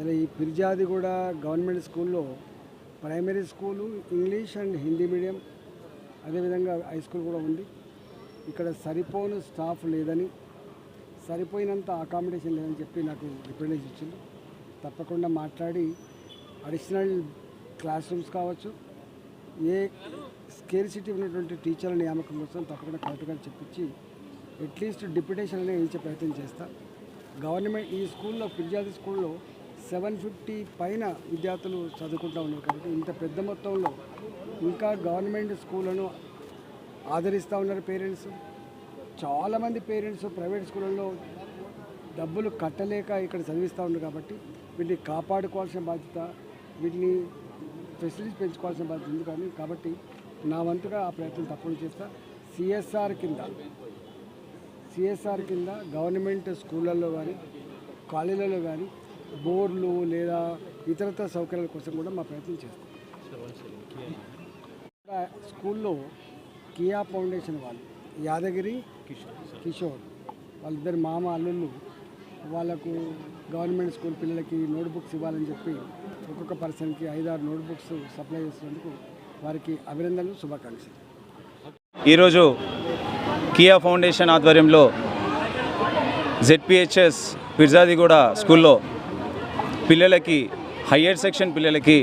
ఇలా ఈ పిర్జాది కూడా గవర్నమెంట్ స్కూల్లో primary school English and Hindi medium అదేవిధంగా హై స్కూల్ కూడా ఉంది. ఇక్కడ సరిపోను స్టాఫ్ లేదని సరిపోయినంత అకామిడేషన్ లేదని చెప్పి నాకు రిప్రజెంటేషన్ ఇచ్చింది తప్పకుండా మాట్లాడి అడిషనల్ క్లాస్ రూమ్స్ కావచ్చు ఏ స్కేర్సిటీ ఉన్నటువంటి టీచర్ల నియామకం కోసం తప్పకుండా కరెక్ట్గా చెప్పించి అట్లీస్ట్ డిప్యుటేషన్ అనేది ఇచ్చే ప్రయత్నం చేస్తా. గవర్నమెంట్ ఈ స్కూల్లో పిర్జాది స్కూల్లో సెవెన్ ఫిఫ్టీ పైన విద్యార్థులు చదువుకుంటూ ఉన్నారు కాబట్టి ఇంత పెద్ద మొత్తంలో ఇంకా గవర్నమెంట్ స్కూళ్ళను ఆదరిస్తూ ఉన్నారు పేరెంట్స్. చాలామంది పేరెంట్స్ ప్రైవేట్ స్కూళ్ళల్లో డబ్బులు కట్టలేక ఇక్కడ చదివిస్తూ ఉన్నారు కాబట్టి వీటిని కాపాడుకోవాల్సిన బాధ్యత వీటిని ఫెసిలిటీస్ పెంచుకోవాల్సిన బాధ్యత ఉంది కానీ కాబట్టి నా వంతుగా ఆ ప్రయత్నం తప్పకుండా చేస్తా. సిఎస్ఆర్ కింద సిఎస్ఆర్ కింద గవర్నమెంట్ స్కూళ్ళల్లో కానీ కాలేజీలలో కానీ బోర్లు లేదా ఇతరత్ర సౌకర్యాల కోసం కూడా మా ప్రయత్నం చేస్తాం. స్కూల్లో కియా ఫౌండేషన్ వాళ్ళు యాదగిరి కిషోర్. వాళ్ళిద్దరు మామ అల్లుళ్ళు వాళ్ళకు గవర్నమెంట్ స్కూల్ పిల్లలకి నోట్ బుక్స్ ఇవ్వాలని చెప్పి ఒక్కొక్క పర్సన్కి ఐదారు నోట్ బుక్స్ సప్లై చేసినందుకు వారికి అభినందనలు శుభాకాంక్షలు. ఈరోజు కియా ఫౌండేషన్ ఆధ్వర్యంలో జెడ్పిహెచ్ఎస్ పిర్జాదిగూడ స్కూల్లో పిల్లలకి హయ్యర్ సెక్షన్ పిల్లలకి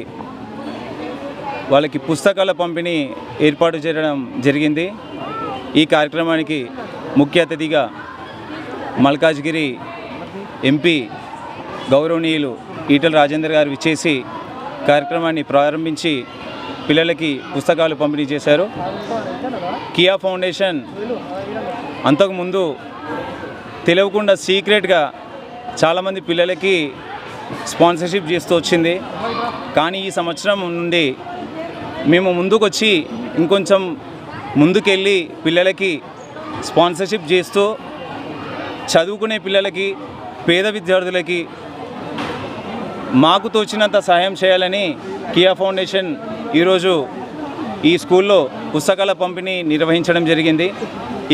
వాళ్ళకి పుస్తకాల పంపిణీ ఏర్పాటు చేయడం జరిగింది. ఈ కార్యక్రమానికి ముఖ్య అతిథిగా మల్కాజ్గిరి ఎంపీ గౌరవనీయులు ఈటల రాజేందర్ గారు విచ్చేసి కార్యక్రమాన్ని ప్రారంభించి పిల్లలకి పుస్తకాలు పంపిణీ చేశారు. కియా ఫౌండేషన్ అంతకుముందు తెలియకుండా సీక్రెట్గా చాలామంది పిల్లలకి స్పాన్సర్షిప్ చేస్తూ వచ్చింది. కానీ ఈ సంవత్సరం నుండి మేము ముందుకొచ్చి ఇంకొంచెం ముందుకెళ్ళి పిల్లలకి స్పాన్సర్షిప్ చేస్తూ చదువుకునే పిల్లలకి పేద విద్యార్థులకి మాకు తోచినంత సహాయం చేయాలని కియా ఫౌండేషన్ ఈరోజు ఈ స్కూల్లో పుస్తకాల పంపిణీ నిర్వహించడం జరిగింది.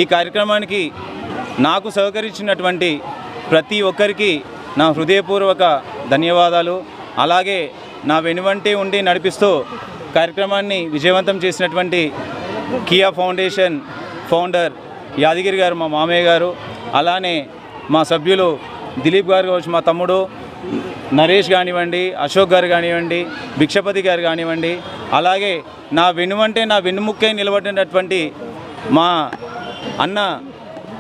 ఈ కార్యక్రమానికి నాకు సహకరించినటువంటి ప్రతి ఒక్కరికి నా హృదయపూర్వక ధన్యవాదాలు. అలాగే నా వెనువంటి ఉండి నడిపిస్తూ కార్యక్రమాన్ని విజయవంతం చేసినటువంటి కియా ఫౌండేషన్ ఫౌండర్ యాదగిరి గారు మా మామయ్య గారు అలానే మా సభ్యులు దిలీప్ గారు కావచ్చు మా తమ్ముడు నరేష్ కానివ్వండి అశోక్ గారు కానివ్వండి భిక్షపతి గారు కానివ్వండి అలాగే నా వెనువంటే నా వెన్నుముక్కై నిలబడినటువంటి మా అన్న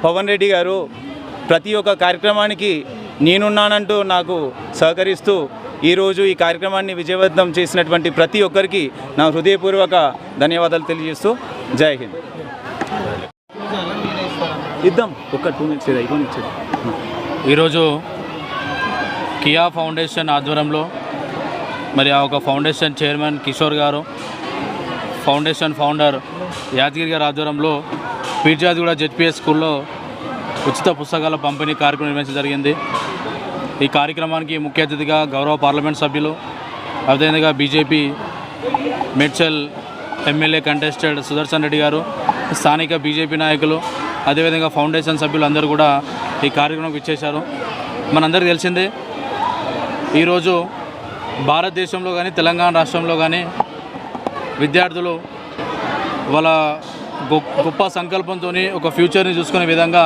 పవన్ రెడ్డి గారు ప్రతి ఒక్క కార్యక్రమానికి నేనున్నానంటూ నాకు సహకరిస్తూ ఈరోజు ఈ కార్యక్రమాన్ని విజయవంతం చేసినటువంటి ప్రతి ఒక్కరికి నా హృదయపూర్వక ధన్యవాదాలు తెలియజేస్తూ జై హింద్. ఇద్దాం ఒక టూ మినిట్స్ ఇది అయిపోయి ఇచ్చేది. ఈరోజు కియా ఫౌండేషన్ ఆధ్వర్యంలో మరి ఆ ఒక ఫౌండేషన్ చైర్మన్ కిషోర్ గారు ఫౌండేషన్ ఫౌండర్ యాదగిరి గారి ఆధ్వర్యంలో పీర్జాదిగూడ జెడ్పిఎస్ స్కూల్లో ఉచిత పుస్తకాల పంపిణీ కార్యక్రమం నిర్వహించడం జరిగింది. ఈ కార్యక్రమానికి ముఖ్య అతిథిగా గౌరవ పార్లమెంట్ సభ్యులు అదేవిధంగా BJP Medchal MLA contested Sudarshan Reddy garu స్థానిక బీజేపీ నాయకులు అదేవిధంగా ఫౌండేషన్ సభ్యులు అందరూ కూడా ఈ కార్యక్రమం ఇచ్చేశారు మనందరికీ తెలిసిందే ఈరోజు భారతదేశంలో కానీ తెలంగాణ రాష్ట్రంలో కానీ విద్యార్థులు వాళ్ళ గొప్ప సంకల్పంతో ఒక ఫ్యూచర్ని చూసుకునే విధంగా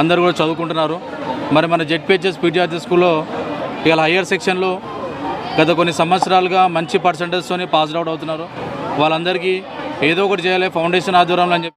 అందరూ కూడా చదువుకుంటున్నారు. మరి మన జెడ్పిహెచ్ఎస్ పీడియాట్రీ స్కూల్లో ఇవాళ హయ్యర్ సెక్షన్లో గత కొన్ని సంవత్సరాలుగా మంచి పర్సంటేజ్తో పాస్డ్ అవుట్ అవుతున్నారు. వాళ్ళందరికీ ఏదో ఒకటి చేయాలి ఫౌండేషన్ ఆధ్వర్యంలో అని చెప్పి